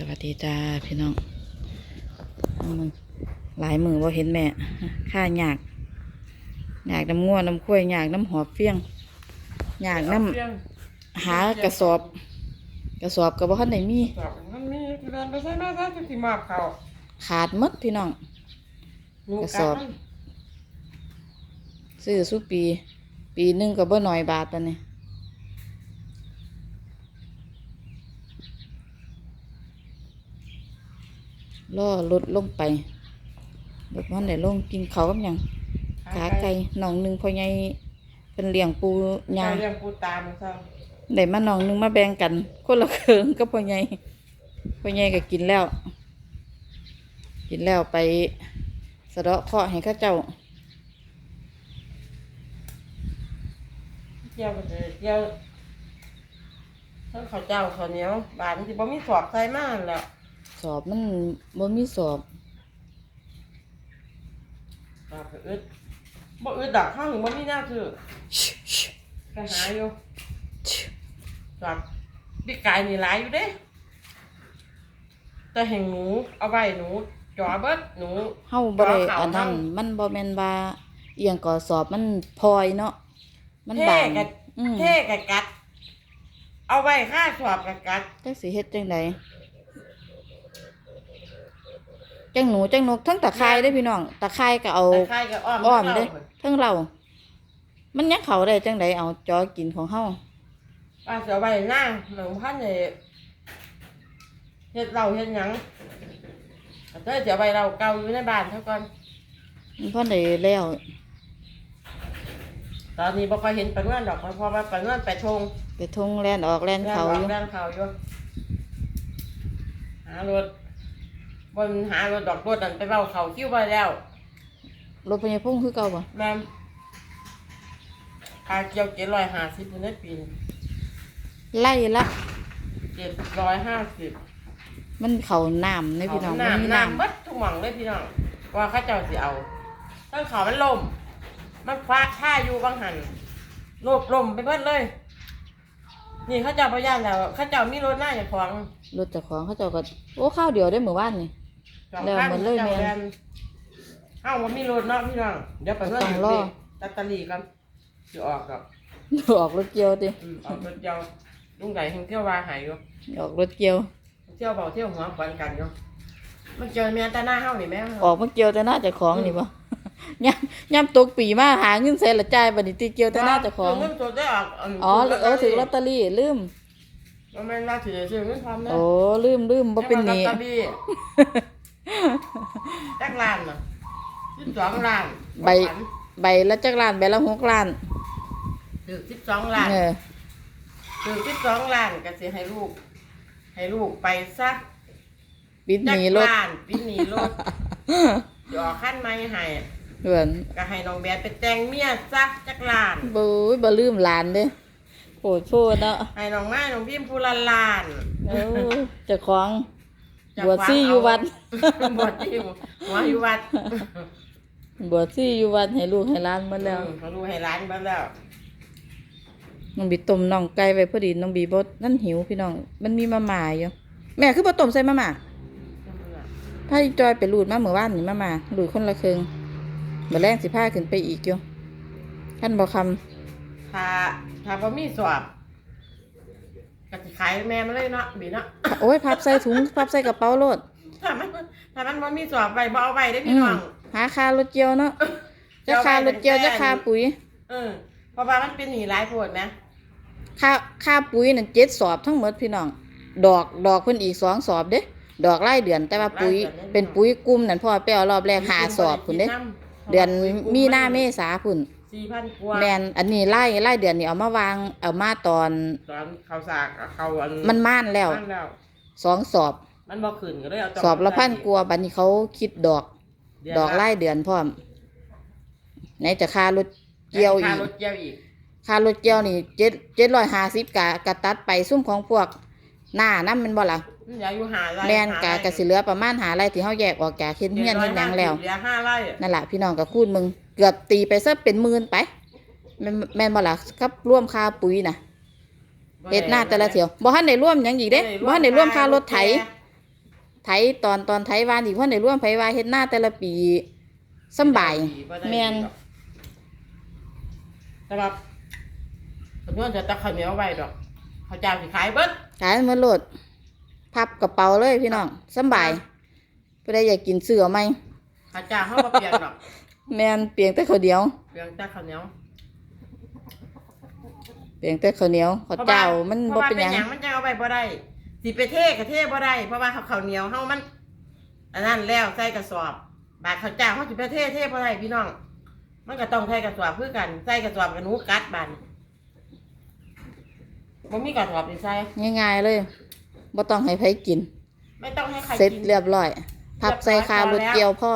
สวัสดีจ้าพี่น้องเอามึงหลายมือว่าเห็นแม่ข้าหยากหยากน้ำง่วน้ำข้วยหยากน้ำหอบเฟี้ยงหยากน้ำหากระสอบ กระสอบกับว่าท่านไหนมีสอบมันมีเดินไปใส่มาซะจะสิมอบเขาขาดหมดพี่น้องหนูกระสอบมันซื้อสุปี ปีหนึงก็บ่น้อยบาทตอนนี้ ล่อรถลงไปรถมันได้ลงกินเขาวกับหยังขาไก่หนองหนึ่งพอใหญ่เป็นเลี้ยงปูไก่ยาเลี้ยงปูตามซะได้มาหนองหนึ่งมาแบ่งกัน คนละเครื่องก็พอใหญ่พอใหญ่ก็กินแล้ว กินแล้วไปสะเดาะเคราะห์ให้เข้าเจ้า เจียวก็จะเจียวทั้งข้าวเจ้าข้าวเหนียวบานที่บ่มีสอบใส่มาหั่นแหล้ว สอบมันบ่มีสอบสอบก็อึดบ่อึดดอกข้างหนึ่งบ่มีหน้าซื้อไปหาอยู่สอบพี่ไก่นี่หลายอยู่เด้ แต่แห่งหนูเอาไว้หนูจ่อเบิดหนูเฮาบ่ได้ขาวอันนั้นเฮามันบ่แม่นว่าเอียงก่อสอบมันพลอยเนาะมันเท่บางกับอืมเท่กับกัด เอาไว้ค่าสอบกับกัดจักสิเฮ็ดจังได จังหนูจังนกทั้งตะไคร้เด้อพี่น้องตะไคร้ก็เอาแต่ใครกับอ้อมอ้อมข้าเด้ทั้งเรา มันยังเขาได้จังไดเอาจอกินของเฮาว่าเสียไว้หน้าหลวงพันเนี่ยเฮ็ดเราเฮ็ดหยังแต่เธอเสียไว้เราเก่าอยู่ในบ้านเท่ากันมันพ่อได้แล้วตอนนี้บ่ค่อยเห็นปลาเงื่อนดอกเพราะว่าปลาเงื่อนไปทงไปทงแล่นออกแล่นเขาอยู่แล่นเขาอยู่หารถ บนหารถดอกรถนั่นไปเบ้าเขาคิ้วไปแล้วรถพยาพุ่งคือเก่าบ่แม่มพาเกี่ยวเจ็ดร้อยห้าสิบในปีนี้ไล่ละเจ็ดร้อยห้าสิบมันเขาน้ำในพี่น้องมันมีน้ำน้น้ำเบัดทุกหม่องเลยพี่น้องว่าเข้าเจ้าสิเอาตั้งเขามันลมมันฟ้าท่าอยู่บางหันโลบลมไปเบิดเลย นี่เข้าเจ้าพยานแล้วเข้าเจ้ามีรถหน้าอย่างของำรถเจากของเขาเจ้าก็โอ้ข้าวเดียวได้มื้อวานนี่สอง แล้วข้างมันเลยแม่นจ้าแนเอ้าว่ามีรถเนาะพี่น้องเดี๋ยวไปเพื่อนต้องรอตัตตาลีกันจะออกกับออกรถเกียวติอืมออกรถยาวลุงไก่แห่งเที่ยววาหายอยู่ออกรถเกียว เที่ยวเบาเที่ยวหัวปนกันอยู่มันเจอแม่แต่หน้าเฮานี่แม่ออกมาเกียวแต่หน้าเจ้าของนี่บ่ย่ำย่ำตกปีมาหาเงินใส่ละจ่ายบัดนี้ติเกียวแต่หน้าเจ้าของเงินสดได้ออกอ๋อเออถึงลอตเตอรี่ลืมว่าแม่นว่าถือซื้อเงินพร้อมนะโอ้ลืมลืมบ่เป็นหนี้ลอตเตอรี่ จักล้านน่ะสิบสองล้านใบใบละจักล้านใบละหกล้านถือสิบสองล้าน เออถือสิบสองล้านก็สิให้ลูก ให้ลูกไปซะปิดหจักนีรถล้านปีหนีรถเดี๋ยวเอาขั้นไม้ให้เพื่อนก็ให้น้องแบดไปแต่งเมียซะจักล้าน บุ้ยบ่ลืมหลานเด้โปรดโทษเนาะให้น้องไม้น้องพิมพ์ผู้ละล้าน เออเจ้าของ จะบวชซี่อยู่วัด บวชซี่หัวอยู่วัดบวชซี่อยู่วัดให้ลูกให้หล้านหมาแล้วอืมเขารู้ให้ร้านมาแล้วน้องบีต้มน่องไก่ไว้พอดีน้องบีบ่นั่นหิวพี่น้อง มันมีมาม่าอยู่แม่คือบ่ต้มใส่มาม่าพาอีจอยไปรูดมาเมื่อวานนี่มาม่ารูดคนละครึ่งมื้อแรงสิพาขึ้นไปอีกอยู่คันบ่คำถ้าถ้าบ่มีสอบ ก็สิขายแม่มาเลยเนาะบีเนาะโอ้ยพับใส่ถุงพับใส่กระเป๋าโลดถ้ามันถ้ามันบ่มีสอบไปบ่เอาไปได้อืพี่มน้อง หาค่ารถเกี่ยวเนาะจะค่ารถเกี่ยวจะค่าปุ๋ยเออเพราะว่ามันเป็นหนีหลายโพดนะค่าค่าปุ๋ยนั่นเจ็ดสอบทั้งหมดพี่น้อง ดอกดอกเพิ่นอีกสองสอบเด้ดอกรายเดือนแต่ว่าปุ๋ยเป็นปุ๋ยกลุ่มนั่นพ่อไปเอารอบแรกหาสอบพุ่นเด้ เดือนมีนาเมษาพุ่น สี่พันกว่าแมนอันนี้ไล่ไล่เดือนนี้เอามาวางเอามาตอน ตอนเขาสากเขาอันมันม่านแล้วมันแล้ว สองสอบ มันบ่ขึ้นก็เลยเอาสอบละพันกว่าบัดนี้เขาคิดดอกเนดอกไล่เดือนพร้อมไหนจะค่ารถเกี่ยวอีค่ากรถเกี่ยวอีกค่ารถเกี่ยวนี่เจ็ดเจ็ดร้อยห้าสิบกะกะตัดไปซุ่มของพวก หน้านั่นมันบ่ล่ะมันอย่าอยู่หาไร่แม่นกะกะสิเหลือประมาณหาไรที่เฮาแยกออกจากเฮ็ดเฮียนเฮ็ดหยังแล้ว เหลือห้าไร่นั่นล่ะพี่น้องก็คูณมึง เกือบตีไปซะเป็นหมื่นไป แม่นแม่นบ่ล่ะกับร่วมค่าปุ๋ยน่ะเฮ็ดหน้าแต่ละเที่ยวบ่ทันได้ร่วมหยังอีกเด้บ่ทันได้ร่วมค่ารถไถ ไถตอนตอนไถวานอีกคนได้ร่วมไผว่าเฮ็ดหน้าแต่ละปีสำบายแม่นแต่ว่าสมมติจะตักข้าวเหนียวไว้ดอกข้าวเจ้าสิขายเบิดขายมาโลดพับกระเป๋าเลยพี่น้องสำบายผู้ใดอยากกินเสือไหมข้าวเจ้าเฮาบ่เปลี่ยนดอก แม่นเปียงแต่ข้าวเหนียวเปลี่ยนแต่ข้าวเหนียวเปียงแต่ข้าวเหนียวข้าวเจ้ามันเพบ่ราะว่าเป็นหยังมันจะเอาไปบ่ได้สิไปเทก็เทบ่ได้เพราะว่าข้าวเหนียวเฮามันอันนั้นแล้วใส่กระสอบบาดข้าวเจ้าเฮาสิไปเทเทบ่ได้พี่น้อง มันก็ต้องใส่กระสอบคือกันใส่กระสอบกับหนูกัดบานบ่มีกระสอบสิใส่ง่ายๆเลยบ่ต้องให้ไผกิน ไม่ต้องให้ใครเสร็จกินเรียบร้อยพับใส่คารถเกี่ยวพ่อ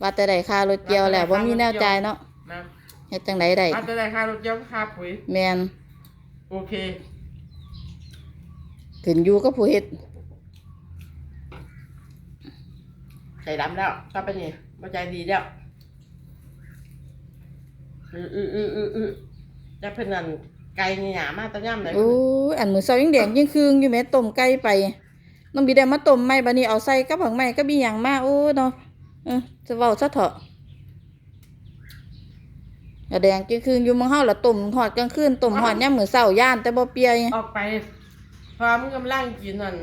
ว่าแต่ได้คารถเกี่ยวแล้วบ่มีแนวจ่ายเนาะนะเฮ็ดจังไดได้อาจจะได้ค่ารถเกี่ยวค่าปุ๋ยแม่นโอเคขึ้นอยู่กับผู้เฮ็ดใจดำแล้วก็เป็นนี่มาใจดีแล้วอืออืออืออืออือจะเพิ่นนั่นไก่นี่หยามาตะย่ำเลยโอ้ยอันมื้อเช้ายังแดงยังคืงอยู่แม่ต้มไก่ไปน้องบีได้มาต้มใหม่บัดนี้เอาใส่กับผักใหม่ก็มีหยังมาโอ้เนาะ เออจะเว้าซะเถอะอะแดงยังคืงอยู่มังเฮาละต้มฮอดกลางคืนต้มฮอดยามมื้อเช้าย่านแต่บ่เปียออกไปพร้อมกำลังกินอัน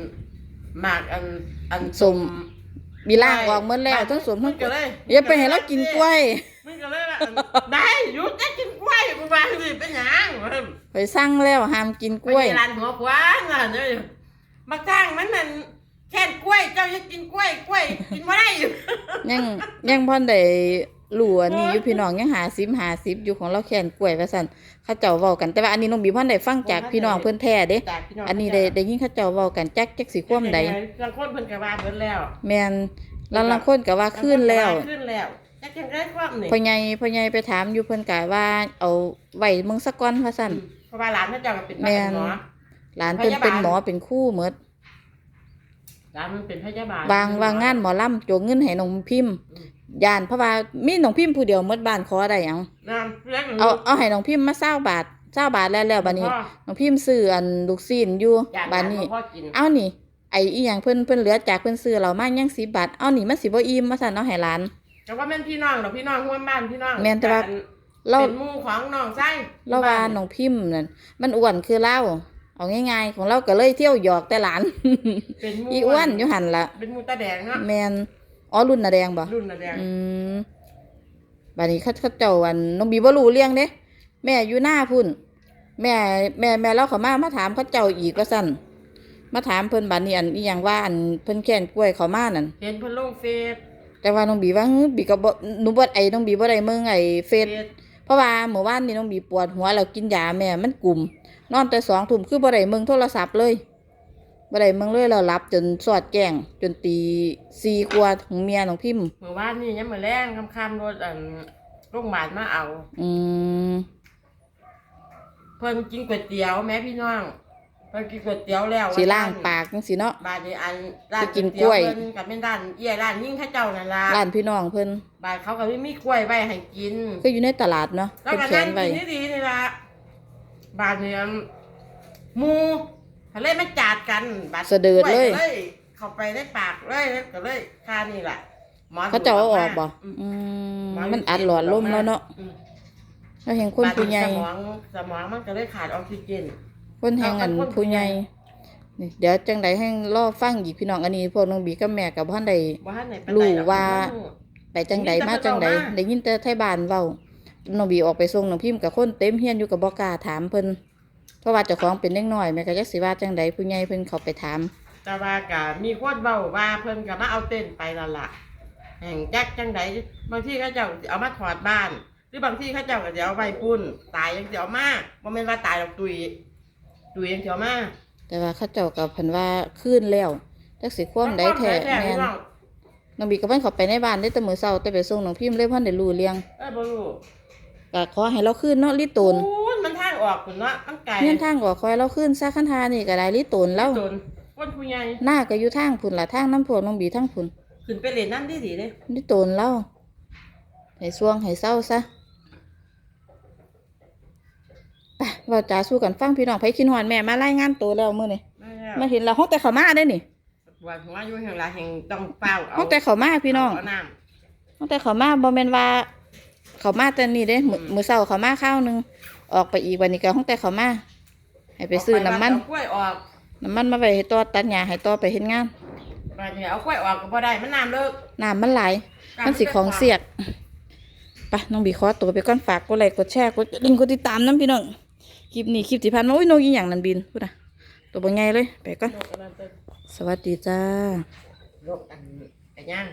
หมากอันอันสมมีล่างออกหมดแล้วทั้งสวนทั้งกก็ล้วยเลยอย่าไปให้เรากินกล้วยมันก็เลยว่าอันได้หยุดจะกินกล้วยกูว่าสิเป็นหยังวะไปสั่งแล้วห้ามกินกล้วยไปร้านหัวขวานน่ะเนี่ยมาจ้างมันนั่น แค่นกล้วย เจ้าจะกินกล้วย กล้วยกินไม่ได้อยู่ ยังยังพ่อนได้รู้อันนี้อยู่พี่น้องยังหาซิมหาซิบอยู่ของเราแค่นกล้วยว่าซั่นเขาเจ้าเว้ากันแต่ว่าอันนี้น้องบีพ่อนได้ฟังจากพี่น้องเพิ่นแท้เด้ จากพี่งอันนี้ได้ได้ยินเขาเจ้าเว้ากันจักจักสิความใดบางคนเพิ่นก็ว่าเบิดแล้วแม่นลางลางคนก็ว่าขึ้นแล้ว ขึ้นแล้วจักจังได้ความนี่พ่อใหญ่พ่อใหญ่ไปถามอยู่เพิ่นก็ว่า เอาไว้เมืองสะก่อนว่าซั่นเพราะว่าหลานพระเจ้าก็เป็นแม่นหมอหลานเพิ่นเป็นหมอเป็นครู่หมด หลานมันเป็นพยาบาลวางวางงานหมอลำโจกเงินให้น้องพิมพ์ย่านเพราะว่ามีน้องพิมพ์ผู้เดียวหมดบ้านขอได้หยังน้ำเลี้ยงเอาเอาให้น้องพิมพ์มาเศร้าบาทเศร้าบาทแล้วแล้วบัดนี้พ่อน้องพิมพ์ซื้ออันลูกซีนอยู่อยากบัดนี้พ่อกินเอานี่ไอ้อีหยังเพิ่นเพิ่นเหลือจากเพิ่นซื้อเรามายัง10บาทเอานี่มันสิบ่อิ่มมาสั่นเอาให้หลานแต่ว่าแม่นพี่น้องดอกพี่น้องร่วมบ้านพี่น้องแม่นแต่ว่าเราเป็นหมู่ของน้องไส้เราว่าน้องพิมพ์นั่นมันอ้วนคือเรา เอาง่ายๆ ของเราก็เลยเที่ยวหยอกแต่หลานเป็นหมู่อีอ้วนอยู่หั่นล่ะเป็นหมูตาแดงเนาะแม่นอ๋อรุ่นน่ะแดงบ่รุ่นน่ะแดงอืมบัดนี้เขาเขาเจ้าอันน้องบีบ่รู้เรื่องเด้แม่อยู่หน้าพุ่น แม่ แม่แม่เราเขามามาถามเขาเจ้าอีกว่าสั่นมาถามเพิ่นบัดนี้อันอีหยังว่าอันเพิ่นแค้นกล้วยเขามานั่นเห็นเพิ่นลงเฟซแต่ว่าน้องบีว่าฮึบีก็บ่หนูบ่ไอ้น้องบีบ่ได้เมืองไอ้เฟซเฟซเพราะว่าเมื่อวานนี้น้องบีปวดหัวแล้วกินยาแม่มันกลุ่ม นอนแต่สองทุ่มคือบ่ได้เมืองโทรศัพท์เลยบ่ได้เมืองเลยแล้วหลับจนสอดแจ้งจนตีสี่กว่าของเมียน้องพิมพ์เมื่อวานนี่ยังมื้อแรงค่ำๆรถอันโรงพยาบาลมาเอา อืมเพิ่นกินก๋วยเตี๋ยวแม่พี่น้องเพิ่นกินก๋วยเตี๋ยวแล้วสิล้างปากจังซี่เนาะบาดนี้อันร้านไปกินเตี๋กล้วยเพิ่นกับเป็นร้านเอี้ยร้านยิ่งเข้าเจ้านั่นล่ะร้านพี่น้องเพิ่นบาดเขาก็ไม่มีกล้วยไว้ให้กินก็อยู่ในตลาดเนาะแล้วเพิ่นก็แขนั่นงไว้กินดีๆนี่ล่ะ บาดเนี่ยหมูทะเลมันจัดกันบาดสะเดิดเลย กวเข้าไปในปากเลยก็เลยค่านี่แหละหมอเขาเจ้าเอาออกบ่อืมอืมหมันอัดหลอดลมแล้วเนาะอืมแล้วเห็นคนผู้ใหญ่สมองสมองมันก็เลยขาดออกซิเจน คนแห่งอันเอาคนผู้ผู้ใหญ่ใหญ่นี่เดี๋ยวจังใดให้รอฟังอีกพี่น้องอันนี้พวกน้องบีกับแม่กับพ่อนใดว่าไหนปรู้ไหนดอกว่ารู้ไปจังใดได้ยินแต่มาจังใดเพิ่นเว้ามาได้ยินแต่ไทบ้านเว้า น้องบีออกไปส่งน้องพิมพ์กับคนเต็มเฮียนอยู่กับบ่กล้าถามเพิ่นเพราะว่าเจ้าของเป็นเด็กน้อยแม่ก็จักสิว่าจังใดผู้ใหญ่เพิ่นเข้าไปถาม แต่ว่าก็มีคนเบาว่าเพิ่นก็มาเอาเต้นไปและล่ะแห่งแจ็คจังใดบางที่เขาเจ้าสิเอามาถอดบ้าน หรือบางที่เขาเจ้าก็จะเอาไปปุ้น ตายยังสิเอามาบ่แม่นว่าตายดอกตุยตุยยังสิเอามาแต่ว่าเขาเจ้ากับเพิ่นว่าคืนแล้วจักสิความใดแท้แม่แม่นนน้องบีก็เพิ่นเข้าไปในบ้านได้แต่มื้อเช้าแต่ไปส่งน้องพิมพ์เลยเพิ่นได้รู้เรื่องเอ้ยบ่รู้ ก็ขอให้เราคืนเนาะลิโตนโอ้ยมันทางออกพุ่นเนาะมันไกลเงินทางออกคอยเราขึ้นซะคันทานี่ก็ได้ลิโตนแล้วจนคนผู้ใหญ่หน้าก็อยู่ทางพุ่นล่ะทางน้ำพวกน้องบีทางพุ่นขึ้นไปเล่นน้ำดีๆเด้ลิโตนแล้วให้สวงให้เศร้าซะไปเว่าจาสู้กันฟังพี่น้องไผคิดฮอดแม่มารายงานตัวแล้วมื้อนี้มาแล้วมาเห็นเราห้องแต่เขามาได้นี่ว่าหัวอยู่แห่งไรแห่งต้องเฝ้าเอาตั้งแต่เขามาพี่น้องเอาน้ตั้งแต่เขามาบ่แม่นว่า เขามาแต่นี่เด้มื้ออืมมื้อเช้าเขามาข้าวหนึงออกไปอีกวันนี้ก็ตั้งแต่เขามาให้ำไปซื้อน้ำมันเอากล้วยออกน้ำมันมาไว้ให้ต่อตัดหญ้าให้ต่อไปเฮ็ดงานมาเนี่ยเอากล้วยออกก็บ่ได้มันน้ำเลิกน้ำมันไหลายมันสิของเสียกไปน้องบีขอตัวไปก่อนฝากกดไลค์กดแชร์กดกระดิ่งกดติดตามน้ำพี่น้องคลิปนี้คลิปที่ผ่านมาโอ้ยนกอีหยังนั่นบินพูดนะตัวบ่ใหญ่เลยไปก่อนนกอันนั้นเป็นสวัสดีจ้านกอันไอ้ย่าง